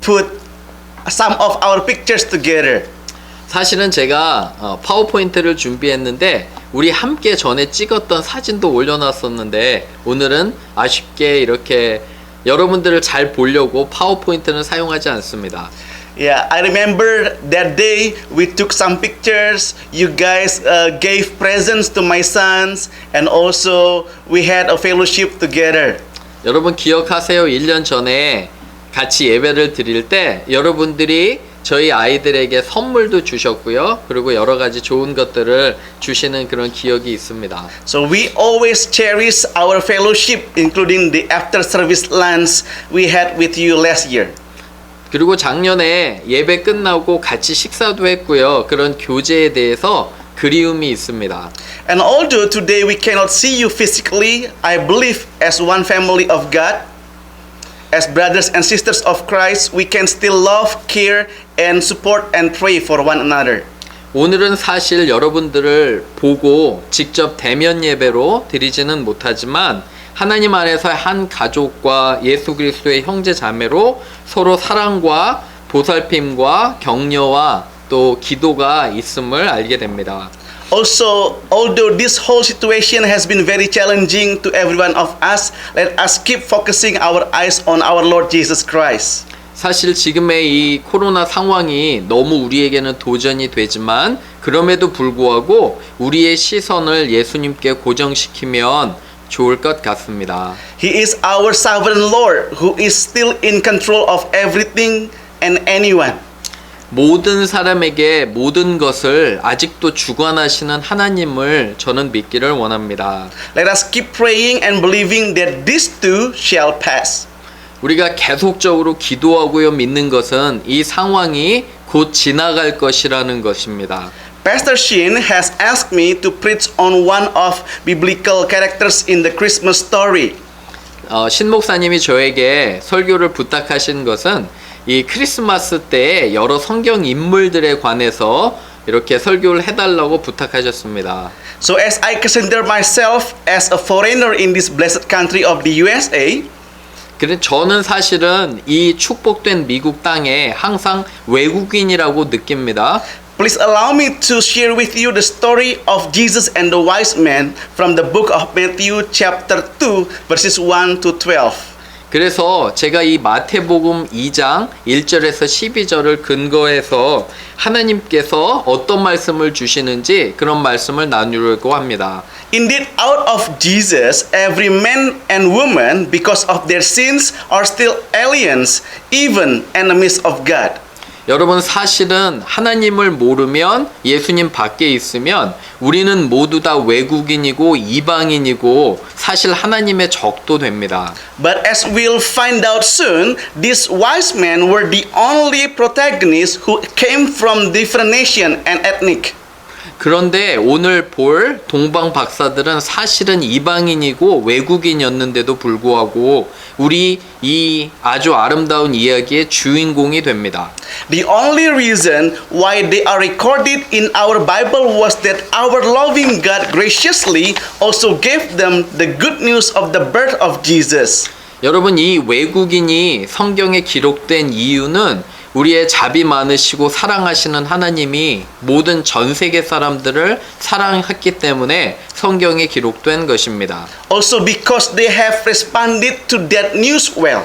put some of our pictures together. 사실은 제가 어, 파워포인트를 준비했는데 우리 함께 전에 찍었던 사진도 올려놨었는데 오늘은 아쉽게 이렇게 여러분들을 잘 보려고 파워포인트는 사용하지 않습니다. Yeah, I remember that day we took some pictures. You guys uh, gave presents to my sons, and also we had a fellowship together. 여러분 기억하세요? 1년 전에 같이 예배를 드릴 때 여러분들이 저희 아이들에게 선물도 주셨고요. 그리고 여러 가지 좋은 것들을 주시는 그런 기억이 있습니다. So we always cherish our fellowship, including the after service lunch we had with you last year. 그리고 작년에 예배 끝나고 같이 식사도 했고요. 그런 교제에 대해서 그리움이 있습니다. And although today we cannot see you physically, I believe as one family of God, as brothers and sisters of Christ, we can still love, care, and support and pray for one another. 오늘은 사실 여러분들을 보고 직접 대면 예배로 드리지는 못하지만 하나님 안에서 한 가족과 예수 그리스도의 형제 자매로 서로 사랑과 보살핌과 격려와 또 기도가 있음을 알게 됩니다. Also, although this whole situation has been very challenging to every one of us, let us keep focusing our eyes on our Lord Jesus Christ. 사실 지금의 이 코로나 상황이 너무 우리에게는 도전이 되지만 그럼에도 불구하고 우리의 시선을 예수님께 고정시키면 좋을 것 같습니다. He is our sovereign Lord who is still in control of everything and anyone. 모든 사람에게 모든 것을 아직도 주관하시는 하나님을 저는 믿기를 원합니다. Let us keep praying and believing that this too shall pass. 우리가 계속적으로 기도하고요 믿는 것은 이 상황이 곧 지나갈 것이라는 것입니다. Pastor Shin has asked me to preach on one of biblical characters in the Christmas story. 어, 신 목사님이 저에게 설교를 부탁하신 것은 이 크리스마스 때 여러 성경 인물들에 관해서 이렇게 설교를 해달라고 부탁하셨습니다. So as I consider myself as a foreigner in this blessed country of the USA, 그래 저는 사실은 이 축복된 미국 땅에 항상 외국인이라고 느낍니다. please allow me to share with you the story of Jesus and the wise men from the book of Matthew chapter 2 verses 1 to 12. 그래서 제가 이 마태복음 2장 1절에서 12절을 근거해서 하나님께서 어떤 말씀을 주시는지 그런 말씀을 나누려고 합니다. Indeed, out of Jesus, every man and woman, because of their sins, are still aliens, even enemies of God. 여러분 사실은 하나님을 모르면 예수님 밖에 있으면 우리는 모두 다 외국인이고 이방인이고 사실 하나님의 적도 됩니다. But as we'll find out soon, these wise men were the only protagonists who came from different nation and ethnic. 그런데 오늘 볼 동방 박사들은 사실은 이방인이고 외국인이었는데도 불구하고 우리 이 아주 아름다운 이야기의 주인공이 됩니다. The only reason why they are recorded in our Bible was that our loving God graciously also gave them the good news of the birth of Jesus. 여러분 이 외국인이 성경에 기록된 이유는 우리의 자비 많으시고 사랑하시는 하나님이 모든 전 세계 사람들을 사랑했기 때문에 성경에 기록된 것입니다. Also because they have responded to that news well.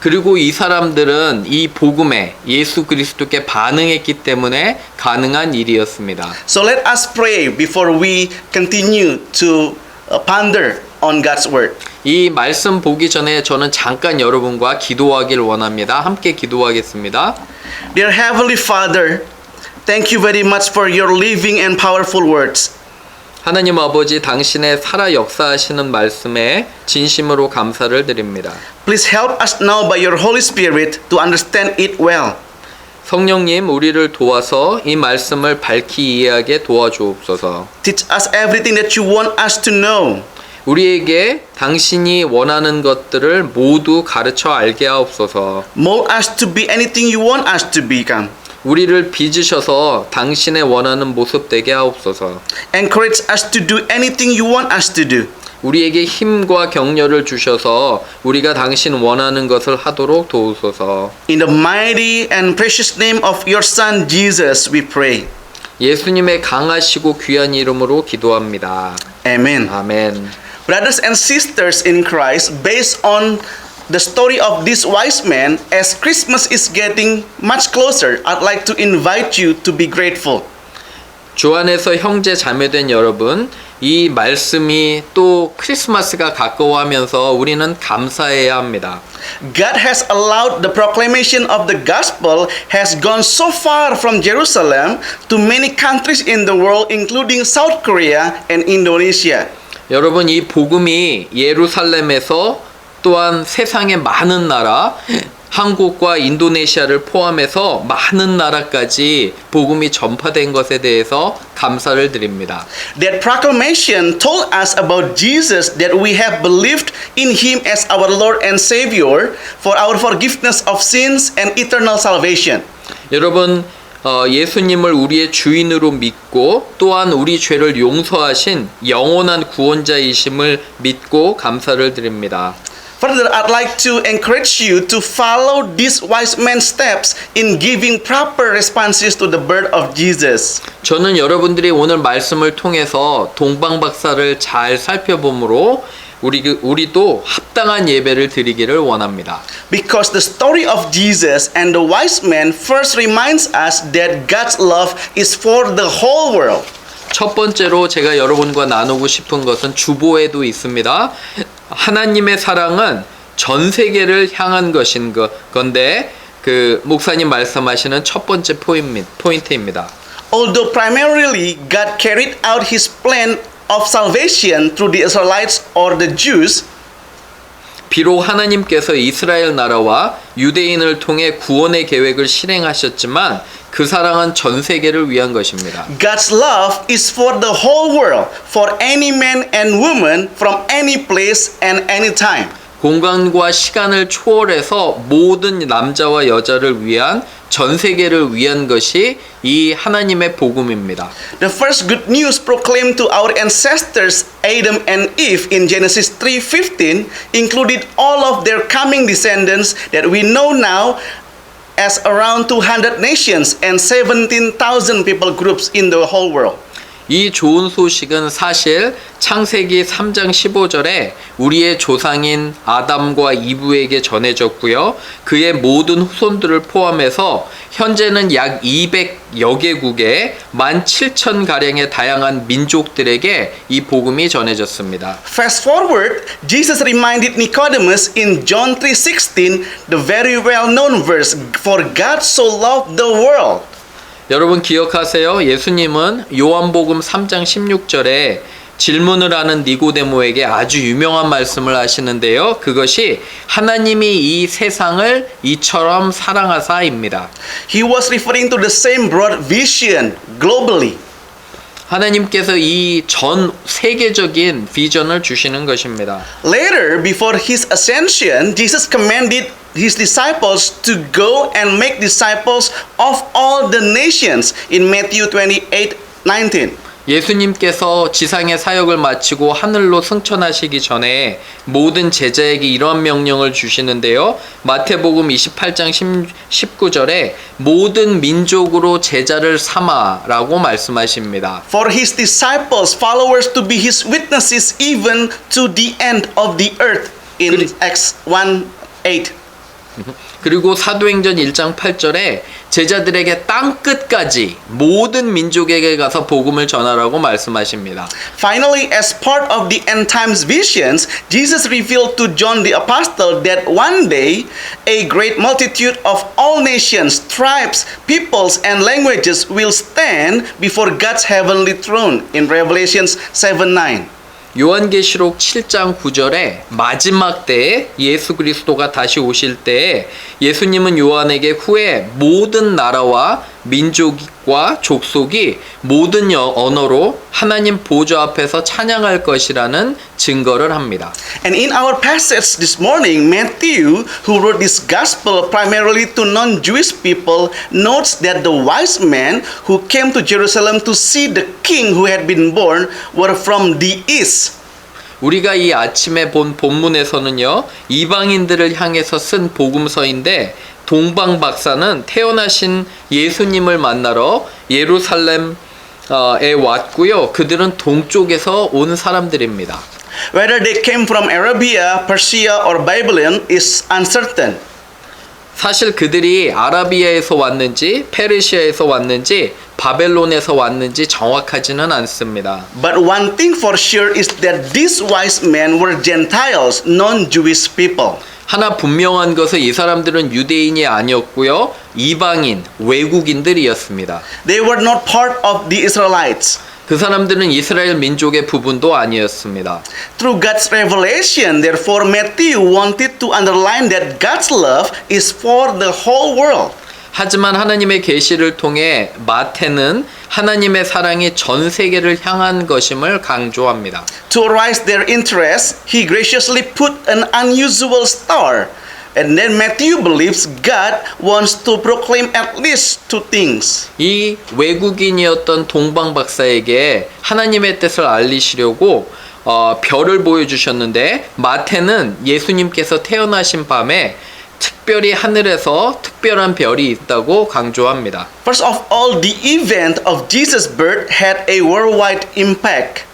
그리고 이 사람들은 이 복음에 예수 그리스도께 반응했기 때문에 가능한 일이었습니다. So let us pray before we continue to uh, ponder on God's word. 이 말씀 보기 전에 저는 잠깐 여러분과 기도하길 원합니다. 함께 기도하겠습니다. Dear Heavenly Father, thank you very much for your living and powerful words. 하나님 아버지 당신의 살아 역사하시는 말씀에 진심으로 감사를 드립니다. Please help us now by your Holy Spirit to understand it well. 성령님 우리를 도와서 이 말씀을 밝히 이해하게 도와주옵소서. Teach us everything that you want us to know. 우리에게 당신이 원하는 것들을 모두 가르쳐 알게 하옵소서. Mold us to be anything you want us to become. 우리를 빚으셔서 당신의 원하는 모습 되게 하옵소서. Encourage us to do anything you want us to do. 우리에게 힘과 격려를 주셔서 우리가 당신 원하는 것을 하도록 도우소서. In the mighty and precious name of your Son Jesus, we pray. 예수님의 강하시고 귀한 이름으로 기도합니다. Amen. 아멘. Brothers and sisters in Christ, based on the story of this wise man, as Christmas is getting much closer, I'd like to invite you to be grateful. 주 안에서 형제 자매된 여러분, 이 말씀이 또 크리스마스가 가까워하면서 우리는 감사해야 합니다. God has allowed the proclamation of the gospel has gone so far from Jerusalem to many countries in the world including South Korea and Indonesia. 여러분 이 복음이 예루살렘에서 또한 세상의 많은 나라 한국과 인도네시아를 포함해서 많은 나라까지 복음이 전파된 것에 대해서 감사를 드립니다. That proclamation told us about Jesus that we have believed in him as our Lord and Savior for our forgiveness of sins and eternal salvation. 여러분 어, 예수님을 우리의 주인으로 믿고 또한 우리 죄를 용서하신 영원한 구원자이심을 믿고 감사를 드립니다. Further, I'd like to encourage you to follow these wise men's steps in giving proper responses to the birth of Jesus. 저는 여러분들이 오늘 말씀을 통해서 동방 박사를 잘 살펴보므로 우리 그- 우리도 합당한 예배를 드리기를 원합니다. Because the story of Jesus and the wise men first reminds us that God's love is for the whole world. 첫 번째로 제가 여러분과 나누고 싶은 것은 주보에도 있습니다. 하나님의 사랑은 전 세계를 향한 것인 것 건데 그 목사님 말씀하시는 첫 번째 포인트- 포인트입니다. Although primarily God carried out his plan of salvation through the Israelites or the Jews, 비록 하나님께서 이스라엘 나라와 유대인을 통해 구원의 계획을 실행하셨지만 그 사랑은 전 세계를 위한 것입니다. God's love is for the whole world, for any man and woman from any place and any time. 공간과 시간을 초월해서 모든 남자와 여자를 위한 전 세계를 위한 것이 이 하나님의 복음입니다. The first good news proclaimed to our ancestors Adam and Eve in Genesis 3:15 included all of their coming descendants that we know now as around 200 nations and 17,000 people groups in the whole world. 이 좋은 소식은 사실 창세기 3장 15절에 우리의 조상인 아담과 이브에게 전해졌고요. 그의 모든 후손들을 포함해서 현재는 약 200여 개국의 17,000 가량의 다양한 민족들에게 이 복음이 전해졌습니다. Fast forward, Jesus reminded Nicodemus in John 3:16 the very well-known verse for God so loved the world 여러분 기억하세요? 예수님은 요한복음 3장 16절에 질문을 하는 니고데모에게 아주 유명한 말씀을 하시는데요. 그것이 하나님이 이 세상을 이처럼 사랑하사입니다. He was referring to the same broad vision globally. 하나님께서 이 전 세계적인 비전을 주시는 것입니다. Later, before his ascension, Jesus commanded his disciples to go and make disciples of all the nations in Matthew 28 19. 예수님께서 지상의 사역을 마치고 하늘로 승천하시기 전에 모든 제자에게 이러한 명령을 주시는데요. 마태복음 28장 19절에 모든 민족으로 제자를 삼아라고 말씀하십니다. For his disciples, followers to be his witnesses even to the end of the earth in Acts 1 8. 그리고 사도행전 1장 8절에 제자들에게 땅 끝까지 모든 민족에게 가서 복음을 전하라고 말씀하십니다. Finally, as part of the end times visions, Jesus revealed to John the Apostle that one day a great multitude of all nations, tribes, peoples, and languages will stand before God's heavenly throne in Revelations 7 9. 요한계시록 7장 9절에 마지막 때에 예수 그리스도가 다시 오실 때에 예수님은 요한에게 후에 모든 나라와 민족과 족속이 모든 여- 언어로 하나님 보좌 앞에서 찬양할 것이라는 증거를 합니다. And in our passage this morning, Matthew, who wrote this gospel primarily to non Jewish people, notes that the wise men who came to Jerusalem to see the king who had been born were from the east. 우리가 이 아침에 본 본문에서는요, 이방인들을 향해서 쓴 복음서인데, 동방 박사는 태어나신 예수님을 만나러 예루살렘에 왔고요. 그들은 동쪽에서 온 사람들입니다. Whether they came from Arabia, Persia, or Babylon is uncertain. 사실 그들이 아라비아에서 왔는지, 페르시아에서 왔는지, 바벨론에서 왔는지 정확하지는 않습니다. But one thing for sure is that these wise men were Gentiles, non Jewish people. 하나 분명한 것은 이 사람들은 유대인이 아니었고요. 이방인, 외국인들이었습니다. They were not part of the Israelites. 그 사람들은 이스라엘 민족의 부분도 아니었습니다. Through God's revelation, therefore, Matthew wanted to underline that God's love is for the whole world. 하지만 하나님의 계시를 통해 마태는 하나님의 사랑이 전 세계를 향한 것임을 강조합니다. To arouse their interest, he graciously put an unusual star. And then Matthew believes God wants to proclaim at least two things. 이 외국인이었던 동방 박사에게 하나님의 뜻을 알리시려고 어, 별을 보여주셨는데 마태는 예수님께서 태어나신 밤에 특별히 하늘에서 특별한 별이 있다고 강조합니다. First of all, the event of Jesus' birth had a worldwide impact.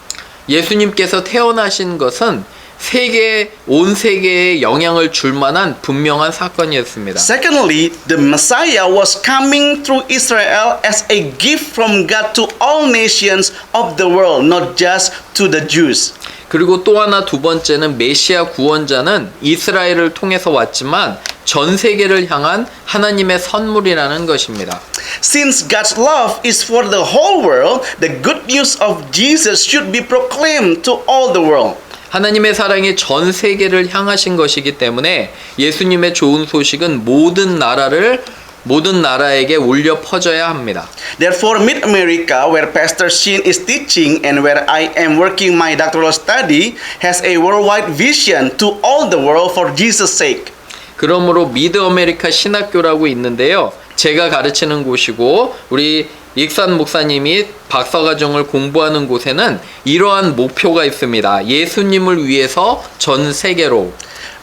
예수님께서 태어나신 것은 세계 온 세계에 영향을 줄 만한 분명한 사건이었습니다. Secondly, the Messiah was coming through Israel as a gift from God to all nations of the world, not just to the Jews. 그리고 또 하나 두 번째는 메시아 구원자는 이스라엘을 통해서 왔지만 전 세계를 향한 하나님의 선물이라는 것입니다. Since God's love is for the whole world, the good news of Jesus should be proclaimed to all the world. 하나님의 사랑이 전 세계를 향하신 것이기 때문에 예수님의 좋은 소식은 모든 나라를 모든 나라에게 울려 퍼져야 합니다. Therefore, Mid America, where Pastor Shin is teaching and where I am working my doctoral study, has a worldwide vision to all the world for Jesus' sake. 그러므로 미드 아메리카 신학교라고 있는데요. 제가 가르치는 곳이고 우리 익산 목사님이 박사과정을 공부하는 곳에는 이러한 목표가 있습니다. 예수님을 위해서 전 세계로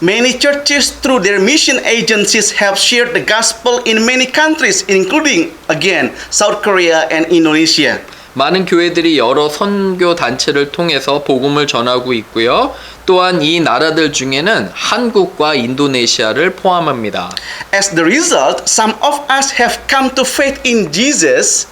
Many churches, through their mission agencies, have shared the gospel in many countries, including, again, South Korea and Indonesia. 많은 교회들이 여러 선교 단체를 통해서 복음을 전하고 있고요. 또한 이 나라들 중에는 한국과 인도네시아를 포함합니다. As the result, some of us have come to faith in Jesus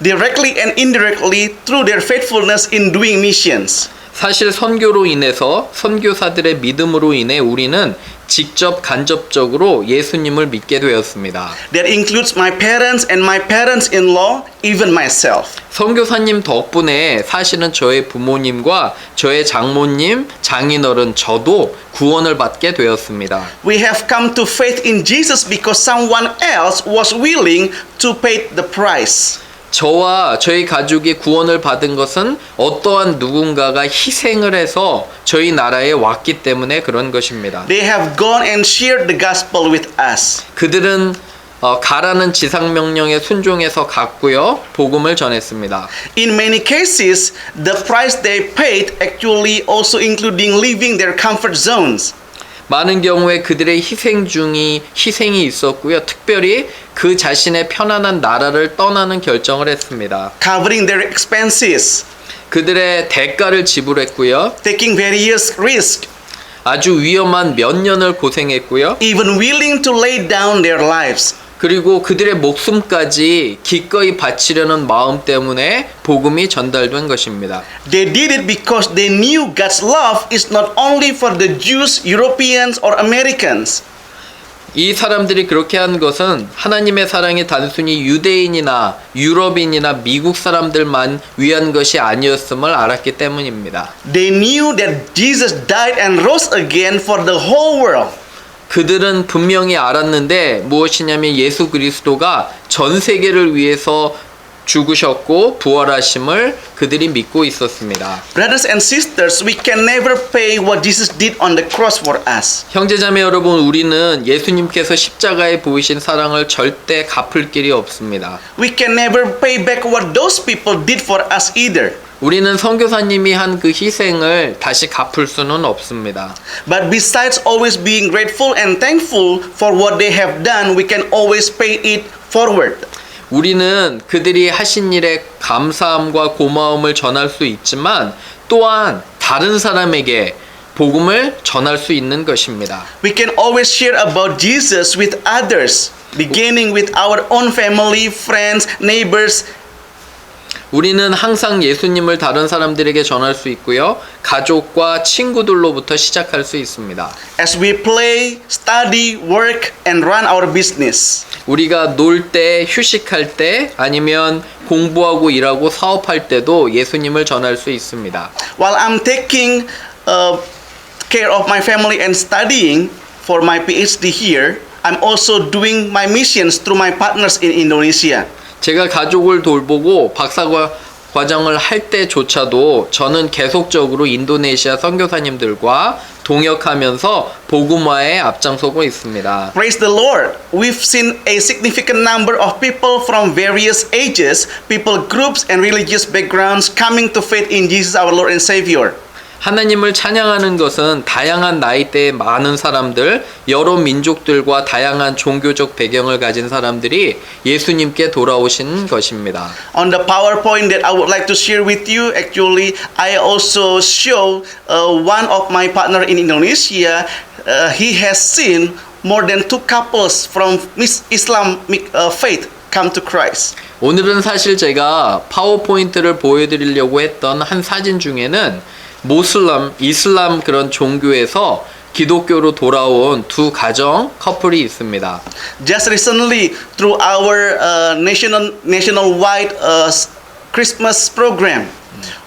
directly and indirectly through their faithfulness in doing missions. 사실 선교로 인해서 선교사들의 믿음으로 인해 우리는 직접 간접적으로 예수님을 믿게 되었습니다. That includes my parents and my parents in law, even myself. 선교사님 덕분에 사실은 저의 부모님과 저의 장모님, 장인어른 저도 구원을 받게 되었습니다. We have come to faith in Jesus because someone else was willing to pay the price. 저와 저희 가족이 구원을 받은 것은 어떠한 누군가가 희생을 해서 저희 나라에 왔기 때문에 그런 것입니다. They have gone and shared the gospel with us. 그들은 어, 가라는 지상 명령에 순종해서 갔고요. 복음을 전했습니다. In many cases, the price they paid actually also including leaving their comfort zones. 많은 경우에 그들의 희생 중이 희생이 있었고요. 특별히 그 자신의 편안한 나라를 떠나는 결정을 했습니다. covering their expenses, 그들의 대가를 지불했고요. taking various risks, 아주 위험한 몇 년을 고생했고요. even willing to lay down their lives. 그리고 그들의 목숨까지 기꺼이 바치려는 마음 때문에 복음이 전달된 것입니다. They did it because they knew God's love is not only for the Jews, Europeans, or Americans. 이 사람들이 그렇게 한 것은 하나님의 사랑이 단순히 유대인이나 유럽인이나 미국 사람들만 위한 것이 아니었음을 알았기 때문입니다. They knew that Jesus died and rose again for the whole world. 그들은 분명히 알았는데 무엇이냐면 예수 그리스도가 전 세계를 위해서 죽으셨고 부활하심을 그들이 믿고 있었습니다. Brothers and sisters, we can never pay what Jesus did on the cross for us. 형제자매 여러분, 우리는 예수님께서 십자가에 보이신 사랑을 절대 갚을 길이 없습니다. We can never pay back what those people did for us either. 우리는 선교사님이 한 그 희생을 다시 갚을 수는 없습니다. But besides always being grateful and thankful for what they have done, we can always pay it forward. 우리는 그들이 하신 일에 감사함과 고마움을 전할 수 있지만 또한 다른 사람에게 복음을 전할 수 있는 것입니다. We can always share about Jesus with others, beginning with our own family, friends, neighbors, 우리는 항상 예수님을 다른 사람들에게 전할 수 있고요. 가족과 친구들로부터 시작할 수 있습니다. as we play, study, work, and run our business. 우리가 놀 때, 휴식할 때, 아니면 공부하고 일하고 사업할 때도 예수님을 전할 수 있습니다. While I'm taking uh, care of my family and studying for my PhD here, I'm also doing my missions through my partners in Indonesia. 제가 가족을 돌보고 박사과 과정을 할 때조차도 저는 계속적으로 인도네시아 선교사님들과 동역하면서 복음화에 앞장서고 있습니다. Praise the Lord. We've seen a significant number of people from various ages, people groups, and religious backgrounds coming to faith in Jesus our Lord and Savior. 하나님을 찬양하는 것은 다양한 나이대의 많은 사람들, 여러 민족들과 다양한 종교적 배경을 가진 사람들이 예수님께 돌아오신 것입니다. On the PowerPoint that I would like to share with you, actually, I also show uh, one of my partner in Indonesia. Uh, he has seen more than two couples from Islamic uh, faith come to Christ. 오늘은 사실 제가 파워포인트를 보여드리려고 했던 한 사진 중에는 모슬람, 이슬람 그런 종교에서 기독교로 돌아온 두 가정 커플이 있습니다. Just recently, through our uh, national nationwide uh, s- Christmas program,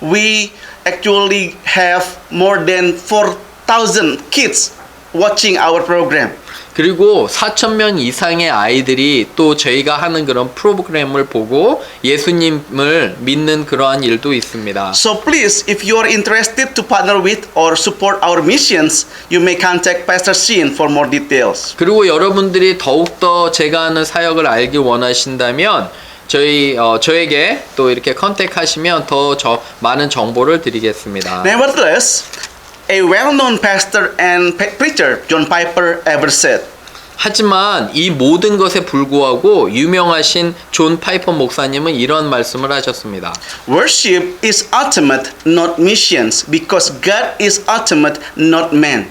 we actually have more than 4,000 kids watching our program. 그리고 4천 명 이상의 아이들이 또 저희가 하는 그런 프로그램을 보고 예수님을 믿는 그러한 일도 있습니다. So please, if you are interested to partner with or support our missions, you may contact Pastor Shin for more details. 그리고 여러분들이 더욱 더 제가 하는 사역을 알기 원하신다면 저희 어, 저에게 또 이렇게 컨택하시면 더 저 많은 정보를 드리겠습니다. Nevertheless, a well-known pastor and preacher, John Piper, ever said, 하지만 이 모든 것에 불구하고 유명하신 존 파이퍼 목사님은 이런 말씀을 하셨습니다. Worship is ultimate, not missions, because God is ultimate, not man.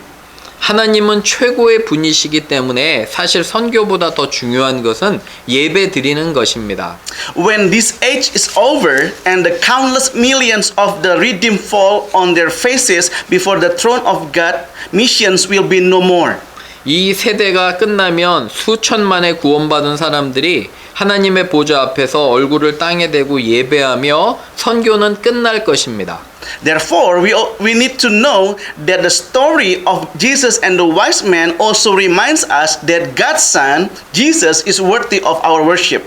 하나님은 최고의 분이시기 때문에 사실 선교보다 더 중요한 것은 예배 드리는 것입니다. When this age is over and the countless millions of the redeemed fall on their faces before the throne of God, missions will be no more. 이 세대가 끝나면 수천만의 구원받은 사람들이 하나님의 보좌 앞에서 얼굴을 땅에 대고 예배하며 선교는 끝날 것입니다. Therefore, we, we need to know that the story of Jesus and the wise man also reminds us that God's Son, Jesus, is worthy of our worship.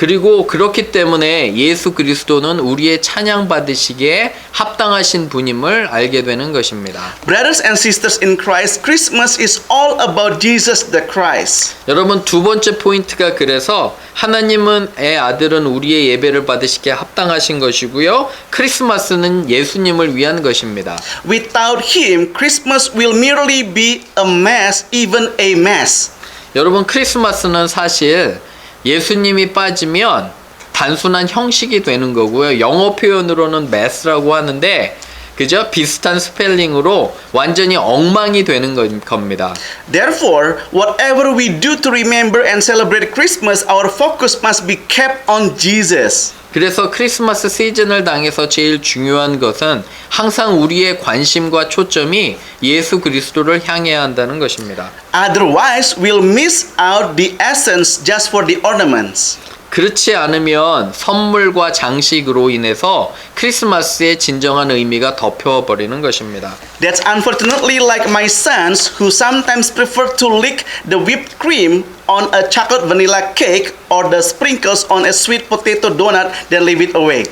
그리고 그렇기 때문에 예수 그리스도는 우리의 찬양 받으시기에 합당하신 분임을 알게 되는 것입니다. Brothers and sisters in Christ, Christmas is all about Jesus the Christ. 여러분 두 번째 포인트가 그래서 하나님은 애 아들은 우리의 예배를 받으시기에 합당하신 것이고요. 크리스마스는 예수님을 위한 것입니다. Without Him, Christmas will merely be a mess, even a mess. 여러분 크리스마스는 사실 예수님이 빠지면 단순한 형식이 되는 거고요. 영어 표현으로는 mess라고 하는데 그죠? 비슷한 스펠링으로 완전히 엉망이 되는 거- 겁니다. Therefore, whatever we do to remember and celebrate Christmas, our focus must be kept on Jesus. 그래서 크리스마스 시즌을 당해서 제일 중요한 것은 항상 우리의 관심과 초점이 예수 그리스도를 향해야 한다는 것입니다. Otherwise, we'll miss out the essence just for the ornaments. 그렇지 않으면 선물과 장식으로 인해서 크리스마스의 진정한 의미가 덮여버리는 것입니다. That's unfortunately like my sons who sometimes prefer to lick the whipped cream on a chocolate vanilla cake or the sprinkles on a sweet potato donut than leave it away.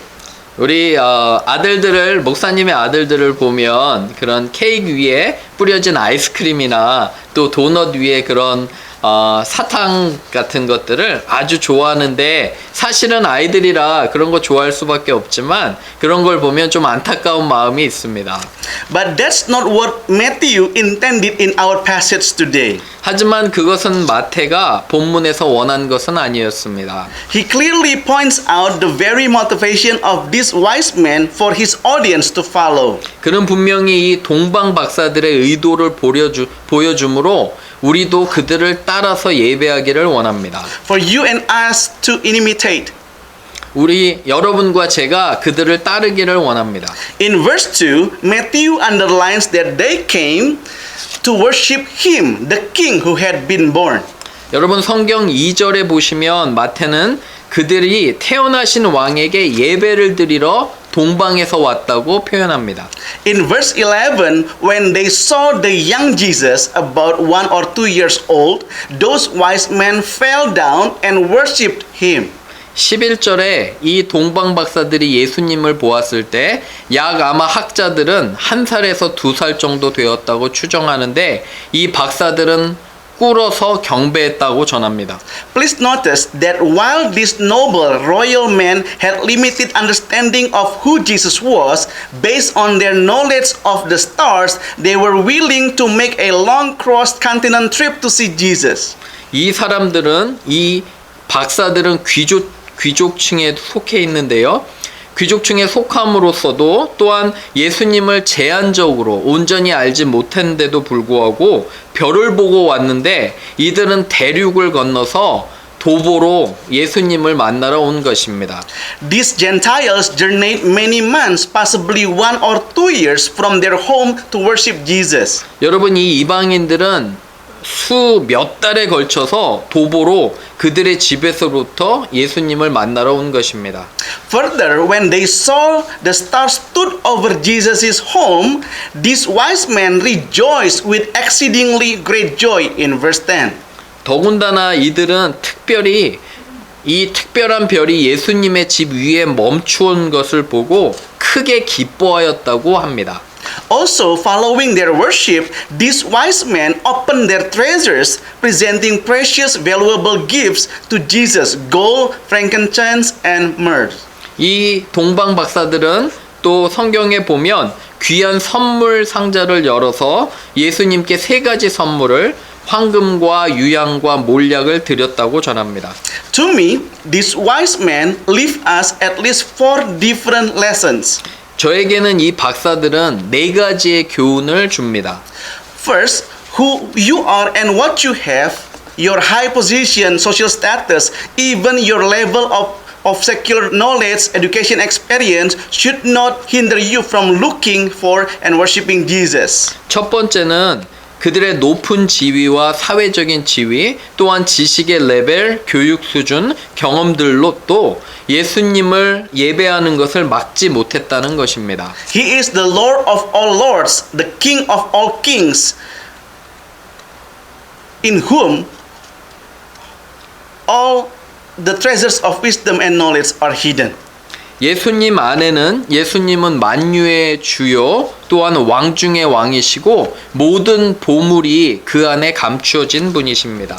우리 어, 아들들을 목사님의 아들들을 보면 그런 케이크 위에 뿌려진 아이스크림이나 또 도넛 위에 그런 어, 사탕 같은 것들을 아주 좋아하는데 사실은 아이들이라 그런 거 좋아할 수밖에 없지만 그런 걸 보면 좀 안타까운 마음이 있습니다. But that's not what Matthew intended in our passage today. 하지만 그것은 마태가 본문에서 원한 것은 아니었습니다. He clearly points out the very motivation of this wise man for his audience to follow. 그는 분명히 이 동방 박사들의 의도를 보여주, 보여주므로 우리도 그들을 따라서 예배하기를 원합니다. For you and us to imitate. 우리 여러분과 제가 그들을 따르기를 원합니다. In verse 2, Matthew underlines that they came to worship him, the king who had been born. 여러분 성경 2절에 보시면 마태는 그들이 태어나신 왕에게 예배를 드리러 동방에서 왔다고 표현합니다. In verse 11, when they saw the young Jesus, about one or two years old, those wise men fell down and worshipped him. 11절에 이 동방 박사들이 예수님을 보았을 때 약 아마 학자들은 한 살에서 두 살 정도 되었다고 추정하는데 이 박사들은 꿇어서 경배했다고 전합니다. Please notice that while this noble royal men had limited understanding of who Jesus was, based on their knowledge of the stars, they were willing to make a long cross continent trip to see Jesus. 이 사람들은 이 박사들은 귀족 귀족층에 속해 있는데요. 귀족층에 속함으로써도 또한 예수님을 제한적으로 온전히 알지 못했는데도 불구하고 별을 보고 왔는데 이들은 대륙을 건너서 도보로 예수님을 만나러 온 것입니다. These Gentiles journeyed many months, possibly one or two years, from their home to worship Jesus. 여러분 이 이방인들은 수 몇 달에 걸쳐서 도보로 그들의 집에서부터 예수님을 만나러 온 것입니다. Further, when they saw the stars stood over Jesus' home, these wise men rejoiced with exceedingly great joy in verse 10. 더군다나 이들은 특별히 이 특별한 별이 예수님의 집 위에 멈추온 것을 보고 크게 기뻐하였다고 합니다. Also, following their worship, these wise men opened their treasures, presenting precious, valuable gifts to Jesus gold, frankincense, and myrrh. 이 동방 박사들은 또 성경에 보면 귀한 선물 상자를 열어서 예수님께 세 가지 선물을 황금과 유향과 몰약을 드렸다고 전합니다. To me, these wise men leave us at least four different lessons. 저에게는 이 박사들은 네 가지의 교훈을 줍니다. First, who you are and what you have, your high position, social status, even your level of, of secular knowledge, education experience should not hinder you from looking for and worshiping Jesus. 첫 번째는 그들의 높은 지위와 사회적인 지위, 또한 지식의 레벨, 교육 수준, 경험들로 또 예수님을 예배하는 것을 막지 못했다는 것입니다. He is the Lord of all lords, the King of all kings, in whom all the treasures of wisdom and knowledge are hidden. 예수님 안에는 예수님은 만유의 주요 또한 왕 중의 왕이시고 모든 보물이 그 안에 감추어진 분이십니다.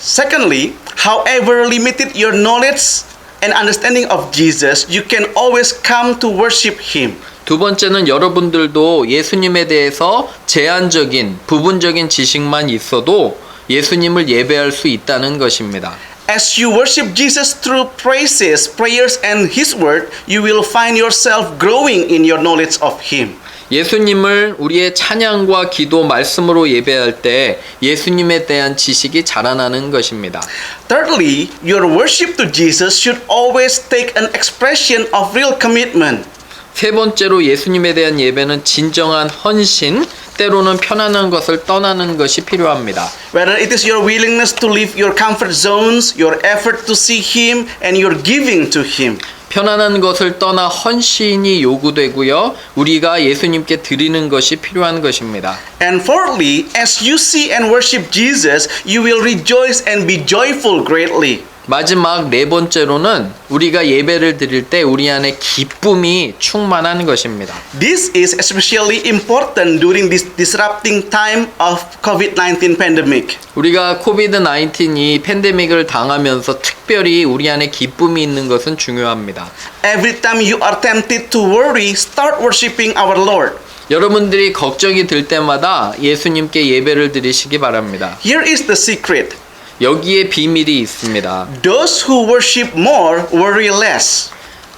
Secondly, however limited your knowledge and understanding of Jesus, you can always come to worship Him. 두 번째는 여러분들도 예수님에 대해서 제한적인 부분적인 지식만 있어도 예수님을 예배할 수 있다는 것입니다. As you worship Jesus through praises, prayers, and His Word, you will find yourself growing in your knowledge of Him. 예수님을 우리의 찬양과 기도 말씀으로 예배할 때 예수님에 대한 지식이 자라나는 것입니다. Thirdly, your worship to Jesus should always take an expression of real commitment. 세 번째로 예수님에 대한 예배는 진정한 헌신 때로는 편안한 것을 떠나는 것이 필요합니다. Whether it is your willingness to leave your comfort zones, your effort to see Him, and your giving to Him. 편안한 것을 떠나 헌신이 요구되고요. 우리가 예수님께 드리는 것이 필요한 것입니다. And fourthly, as you see and worship Jesus, you will rejoice and be joyful greatly. 마지막 네 번째로는 우리가 예배를 드릴 때 우리 안에 기쁨이 충만한 것입니다. This is especially important during this disrupting time of COVID-19 pandemic. 우리가 코비드 19 이 팬데믹을 당하면서 특별히 우리 안에 기쁨이 있는 것은 중요합니다. Every time you are tempted to worry, start worshiping our Lord. 여러분들이 걱정이 들 때마다 예수님께 예배를 드리시기 바랍니다. Here is the secret. 여기에 비밀이 있습니다. Those who worship more worry less.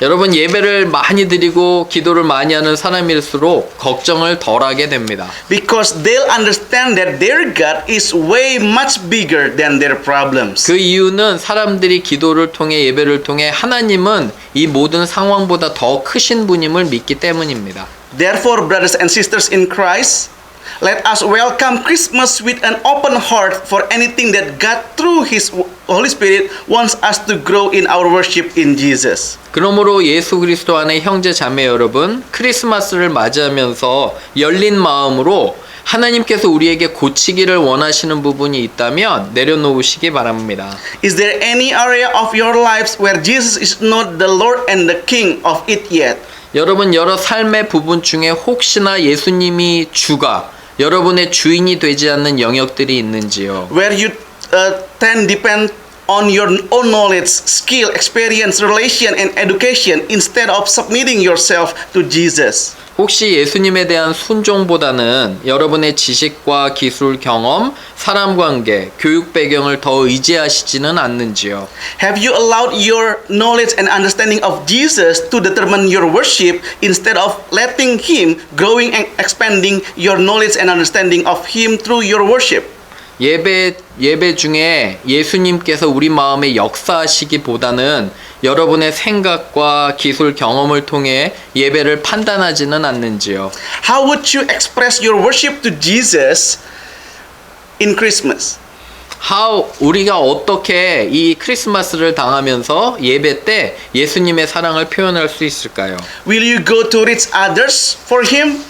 여러분 예배를 많이 드리고 기도를 많이 하는 사람일수록 걱정을 덜하게 됩니다. Because they'll understand that their God is way much bigger than their problems. 그 이유는 사람들이 기도를 통해 예배를 통해 하나님은 이 모든 상황보다 더 크신 분임을 믿기 때문입니다. Therefore, brothers and sisters in Christ, let us welcome Christmas with an open heart for anything that God, through His Holy Spirit, wants us to grow in our worship in Jesus. 그러므로 예수 그리스도 안의 형제 자매 여러분, 크리스마스를 맞이하면서 열린 마음으로 하나님께서 우리에게 고치기를 원하시는 부분이 있다면 내려놓으시기 바랍니다. Is there any area of your lives where Jesus is not the Lord and the King of it yet? 여러분 여러 삶의 부분 중에 혹시나 예수님이 주가 여러분의 주인이 되지 않는 영역들이 있는지요? Where you uh, tend depend on your own knowledge, skill, experience, relation, and education instead of submitting yourself to Jesus? 혹시 예수님에 대한 순종보다는 여러분의 지식과 기술 경험, 사람 관계, 교육 배경을 더 의지하시지는 않는지요? Have you allowed your knowledge and understanding of Jesus to determine your worship instead of letting Him growing and expanding your knowledge and understanding of Him through your worship? 예배 예배 중에 예수님께서 우리 마음에 역사하시기보다는 여러분의 생각과 기술 경험을 통해 예배를 판단하지는 않는지요. How would you express your worship to Jesus in Christmas? How 우리가 어떻게 이 크리스마스를 당하면서 예배 때 예수님의 사랑을 표현할 수 있을까요? Will you go to reach others for Him?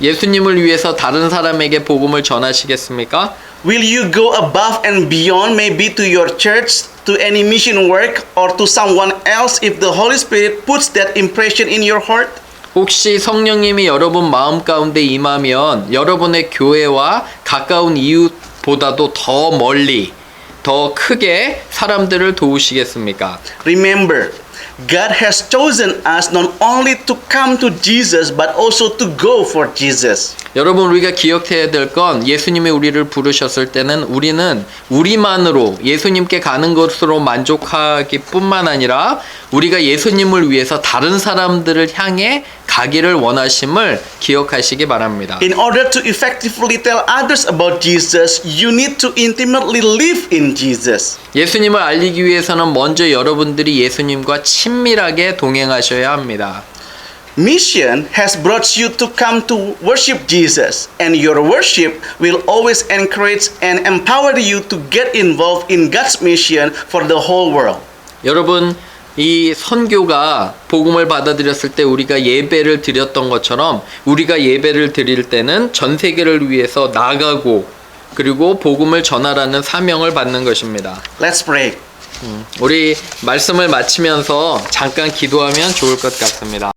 예수님을 위해서 다른 사람에게 복음을 전하시겠습니까? Will you go above and beyond, maybe to your church, to any mission work, or to someone else if the Holy Spirit puts that impression in your heart? 혹시 성령님이 여러분 마음 가운데 임하면 여러분의 교회와 가까운 이웃보다도 더 멀리, 더 크게 사람들을 도우시겠습니까? Remember, God has chosen us not only to come to Jesus but also to go for Jesus. 여러분 우리가 기억해야 될 건 예수님이 우리를 부르셨을 때는 우리는 우리만으로 예수님께 가는 것으로 만족하기뿐만 아니라 우리가 예수님을 위해서 다른 사람들을 향해 가기를 원하심을 기억하시기 바랍니다. In order to effectively tell others about Jesus, you need to intimately live in Jesus. 예수님을 알리기 위해서는 먼저 여러분들이 예수님과 친밀하게 동행하셔야 합니다. Mission has brought you to come to worship Jesus, and your worship will always encourage and empower you to get involved in God's mission for the whole world. 여러분 이 선교가 복음을 받아들였을 때 우리가 예배를 드렸던 것처럼 우리가 예배를 드릴 때는 전 세계를 위해서 나가고 그리고 복음을 전하라는 사명을 받는 것입니다. Let's pray. 우리 말씀을 마치면서 잠깐 기도하면 좋을 것 같습니다.